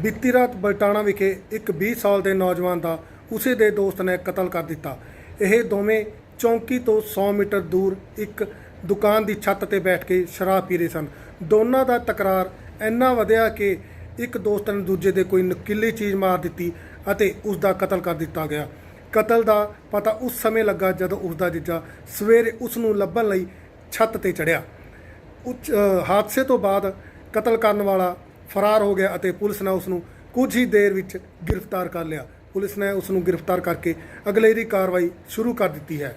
ਬੀਤੀ ਰਾਤ ਬਲਟਾਣਾ ਵਿਖੇ ਇੱਕ 20 ਸਾਲ ਦੇ ਨੌਜਵਾਨ ਦਾ, ਉਸੇ ਦੇ ਦੋਸਤ ਨੇ ਕਤਲ ਕਰ ਦਿੱਤਾ। ਇਹ ਦੋਵੇਂ ਚੌਂਕੀ ਤੋਂ 100 ਮੀਟਰ ਦੂਰ ਇੱਕ ਦੁਕਾਨ ਦੀ ਛੱਤ ਤੇ ਬੈਠ ਕੇ ਸ਼ਰਾਬ ਪੀ ਰਹੇ ਸਨ। ਦੋਨਾਂ ਦਾ ਤਕਰਾਰ ਇੰਨਾ ਵਧਿਆ ਕਿ ਇੱਕ ਦੋਸਤ ਨੇ ਦੂਜੇ ਦੇ ਕੋਈ ਨਕੀਲੀ ਚੀਜ਼ ਮਾਰ ਦਿੱਤੀ ਅਤੇ ਉਸ ਦਾ ਕਤਲ ਕਰ ਦਿੱਤਾ ਗਿਆ। ਕਤਲ ਦਾ ਪਤਾ ਉਸ ਸਮੇਂ ਲੱਗਾ ਜਦੋਂ ਉਸ ਦਾ ਜੀਜਾ ਸਵੇਰੇ ਉਸ ਨੂੰ ਲੱਭਣ ਲਈ ਛੱਤ ਤੇ ਚੜਿਆ ਉੱਚ ਹਾਦਸੇ ਤੋਂ ਬਾਅਦ ਕਤਲ ਕਰਨ ਵਾਲਾ ਫਰਾਰ ਹੋ ਗਿਆ ਅਤੇ ਪੁਲਿਸ ਨੇ ਉਸ ਨੂੰ ਕੁਝ ਹੀ ਦੇਰ ਵਿੱਚ ਗ੍ਰਿਫਤਾਰ ਕਰ ਲਿਆ ਪੁਲਿਸ ਨੇ ਉਸ ਨੂੰ ਗ੍ਰਿਫਤਾਰ ਕਰਕੇ ਅਗਲੇਰੀ ਕਾਰਵਾਈ ਸ਼ੁਰੂ ਕਰ ਦਿੱਤੀ ਹੈ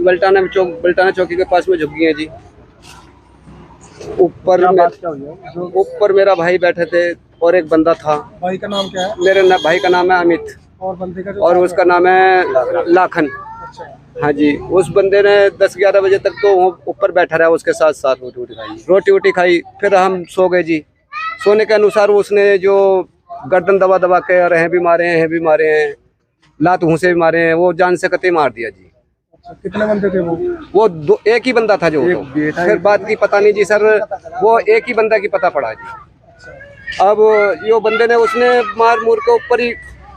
बल्टाना में चौक बल्टाना चौकी के पास में झुकी है जी ऊपर मे- ऊपर मेरा भाई बैठे थे और एक बंदा था भाई का नाम क्या है मेरे न, भाई का नाम है अमित और बंदे का और उसका नाम है लाखन अच्छा हाँ जी उस बंदे ने 10-11 बजे तक तो वो ऊपर बैठा रहा उसके साथ साथ रोटी वोटी खाई रोटी वोटी खाई फिर हम सो गए जी सोने के अनुसार उसने जो गर्दन दबा दबा के और हैं भी मारे हैं भी मारे हैं लात से भी मारे हैं वो जान से कते मार दिया जी। अच्छा कितने बंदे थे वो? वो दो एक ही बंदा था जो तो। फिर बात की पता नहीं जी सर वो एक ही बंदा की पता पड़ा जी। अब यो बंदे ने उसने मार मूर के ऊपर ही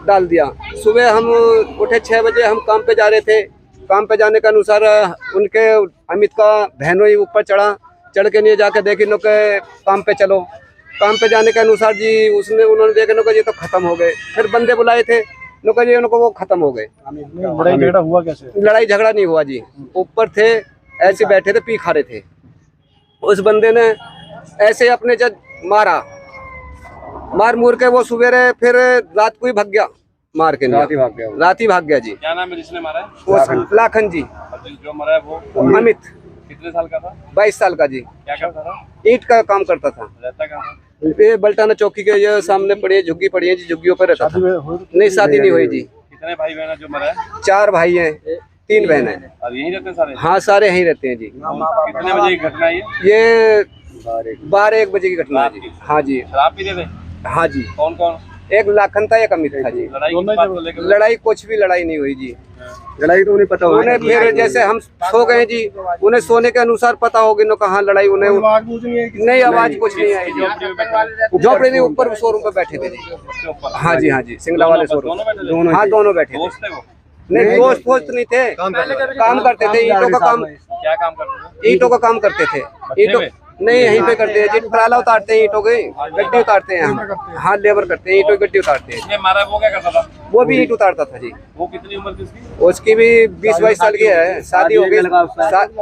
डाल दिया। सुबह हम उठे छः बजे हम काम पे जा रहे थे। काम पे जाने के अनुसार उनके अमित का बहनों ही ऊपर चढ़ा। चढ़ के नहीं जाके देखी नो के काम पे चलो। काम पे जाने के अनुसार जी उसने उन्होंने देखा नो के ये तो खत्म हो गए। फिर बंदे बुलाए थे। नो के जी उनको वो खत्म हो गए। लड़ाई झगड़ा हुआ कैसे? लड़ाई झगड़ा नहीं हुआ जी। ऊपर थे ऐसे बैठे थे पी खा रहे थे। उस बंदे ने ऐसे अपने जब मारा। मार मूर के वो सवेरे फिर रात को ही भाग गया। मार के रात ही भाग गया रात ही भाग गया जी। क्या नाम है जिसने मारा है? लाखन जी। जो मरा है वो? अमित। कितने साल का था? बाईस साल का जी। क्या करता था? ईंट का काम करता था। रहता कहाँ ये बल्टाना चौकी के ये सामने पड़ी है झुग्गी पड़ी है जी झुग्गियों पर रहता था। नहीं शादी नहीं हुई जी। कितने भाई बहन है जो मरा है? चार भाई हैं तीन बहन है। और यहीं रहते हैं सारे? हाँ सारे यहीं रहते हैं जी। कितने बजे की घटना है? ये ये बारह एक बजे की घटना है जी। हाँ जी। शराब पीते थे? हाँ जी। कौन कौन? एक लाखन था एक अमित था जी। लड़ाई कुछ भी लड़ाई नहीं हुई जी। लड़ाई तो नहीं पता उन्हें फिर जैसे हम सो गए जी। उन्हें सोने के अनुसार पता होगी नो कहाँ लड़ाई उन्हें नहीं आवाज़ कुछ नहीं आई जी। झोपड़ी में ऊपर शोरूम पे बैठे थे जी। हाँ जी हाँ जी सिंगला वाले शोरूम हाँ दोनों बैठे थे। दोस्त थे वो? नहीं दोस्त दोस्त नहीं थे। काम करते थे। ईंटों का काम क्या काम करते थे। ईंटों का काम करते थे। ईंटों? नहीं यहीं पे करते हैं। जी ट्राला उतारते हैं ईंटों के गड्डी उतारते हैं हम। हाँ लेबर करते हैं ईंटों की गड्डी उतारते हैं। जिसने मारा वो क्या करता था? वो भी ईंट उतारता था जी। वो कितनी उम्र थी उसकी? उसकी भी बीस बाईस साल की है। शादी हो गई।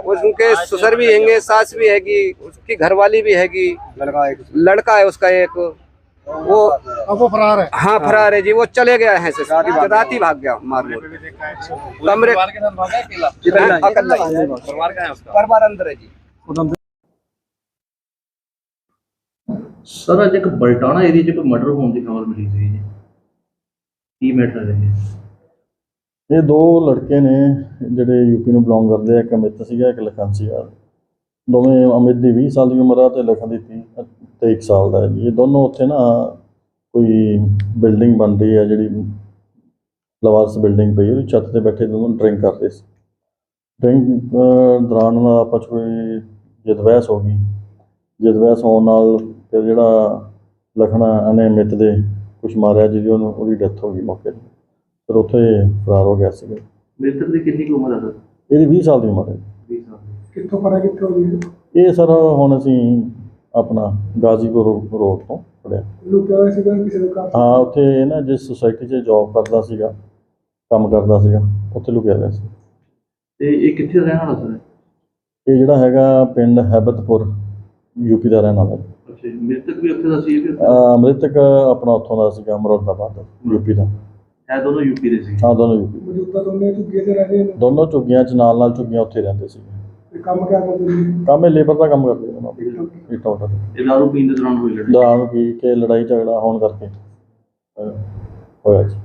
उनके ससुर भी हैंगे सास भी हैगी उसकी घरवाली भी हैगी। लड़का है उसका एक। वो अब वो फरार है। हाँ फरार है जी। वो चले गया है रात ही भाग गया। मार कमरे- परिवार के साथ भागा ਸਰ, ਅੱਜ ਇੱਕ ਬਲਟਾਣਾ ਏਰੀਆ 'ਚ ਕੋਈ ਮਰਡਰ ਹੋਣ ਦੀ ਖਬਰ ਮਿਲੀ ਸੀ ਜੀ। ਕੀ ਮੈਟਰ ਹੈ ਇਹ ਦੋ ਲੜਕੇ ਨੇ ਜਿਹੜੇ ਯੂਪੀ ਨੂੰ ਬਿਲੋਂਗ ਕਰਦੇ ਆ, ਇੱਕ ਅਮਿਤ ਸੀਗਾ, ਇੱਕ ਲਖਨ ਸੀਗਾ। ਦੋਵੇਂ ਅਮਿਤ ਦੀ 20 ਸਾਲ ਦੀ ਉਮਰ ਆ ਤੇ ਲਖਨ ਦੀ 30 ਤੇ 1 ਸਾਲ ਦਾ ਹੈ ਜੀ। ਇਹ ਦੋਨੋਂ ਉੱਥੇ ਨਾ ਕੋਈ ਬਿਲਡਿੰਗ ਬਣ ਰਹੀ ਹੈ ਜਿਹੜੀ ਲਵਾਰਸ ਬਿਲਡਿੰਗ ਪਈ ਉਹਦੀ ਛੱਤ ਤੇ ਬੈਠੇ ਦੋਨੋਂ ਡਰਿੰਕ ਕਰਦੇ ਸੀ। ਡਰਿੰਕ ਦੌਰਾਨ ਉਹਨਾਂ ਦਾ ਆਪਸ 'ਚ ਕੋਈ ਬਹਿਸ ਹੋ ਗਈ। ਜਿੱਦ ਬਹਿਸ ਹੋਣ ਨਾਲ ਫਿਰ ਜਿਹੜਾ ਲਖਣਾ ਨੇ ਅਮਿਤ ਦੇ ਕੁਛ ਮਾਰਿਆ ਜਿਹਦੀ ਉਹਨੂੰ ਉਹਦੀ ਡੈਥ ਹੋ ਗਈ ਮੌਕੇ ਤੇ। ਫਿਰ ਉੱਥੇ ਫਰਾਰ ਹੋ ਗਿਆ ਸੀਗਾ ਮ੍ਰਿਤਕ ਦੀ ਕਿੰਨੀ ਕੁ ਉਮਰ ਹੈ ਸਰ? ਇਹਦੀ 20 ਸਾਲ ਦੀ ਉਮਰ ਹੈ। 20 ਸਾਲ ਕਿੱਥੋਂ ਫੜਾ ਕਿੱਥੋਂ ਹੋਈ ਇਹ ਸਰ ਹੁਣ ਅਸੀਂ ਆਪਣਾ ਗਾਜ਼ੀਪੁਰ ਰੋਡ ਤੋਂ ਫੜਿਆ। ਲੁਕਿਆ ਹੋਇਆ ਸੀਗਾ ਕਿਸੇ ਦੇ ਘਰ? ਹਾਂ ਉੱਥੇ ਇਹ ਨਾ ਜਿਸ ਸੁਸਾਇਟੀ 'ਚ ਜੌਬ ਕਰਦਾ ਸੀਗਾ ਕੰਮ ਕਰਦਾ ਸੀਗਾ ਉੱਥੇ ਲੁਕਿਆ ਗਿਆ ਸੀ। ਤੇ ਇਹ ਕਿੱਥੇ ਰਹਿਣ ਵਾਲਾ ਸਰ? ਇਹ ਜਿਹੜਾ ਹੈਗਾ ਪਿੰਡ ਹੈਬਤਪੁਰ ਯੂਪੀ ਦਾ ਰਹਿਣ ਵਾਲਾ ਜੀ, ਮ੍ਰਿਤਕ ਵੀ ਉੱਥੇ ਦਾ ਸੀ ਕਿ ਅਹ ਅੰਮ੍ਰਿਤਕ ਆਪਣਾ ਉੱਥੋਂ ਦਾ ਸੀਗਾ ਯੂਪੀ ਦਾ। ਹੈ ਦੋਨੋਂ ਯੂਪੀ ਦੇ ਸੀ। ਹਾਂ ਦੋਨੋਂ ਯੂਪੀ ਮੌਜੂਦਾ ਦੋਨੇ ਝੁੱਗੀਆਂ ਤੇ ਰਹਿ ਰਹੇ ਨੇ? ਦੋਨੋਂ ਝੁੱਗੀਆਂ 'ਚ ਨਾਲ ਨਾਲ ਝੁੱਗੀਆਂ ਉੱਥੇ ਰਹਿੰਦੇ ਸੀਗੇ। ਤੇ ਕੰਮ ਕਿਆ ਕਰਦੇ ਨੇ? ਕੰਮ ਇਹ ਲੇਬਰ ਦਾ ਕੰਮ ਕਰਦੇ ਨੇ ਇਟਾ ਉਟਾ ਇਹ ਦਾਰੂ ਪੀਣ ਦੇ ਦੌਰਾਨ ਹੋਈ ਲੜਾਈ? ਦਾਰੂ ਪੀ ਕੇ ਲੜਾਈ ਝਗੜਾ ਹੋਣ ਕਰਕੇ ਅਹ, ਹੋਇਆ ਜੀ।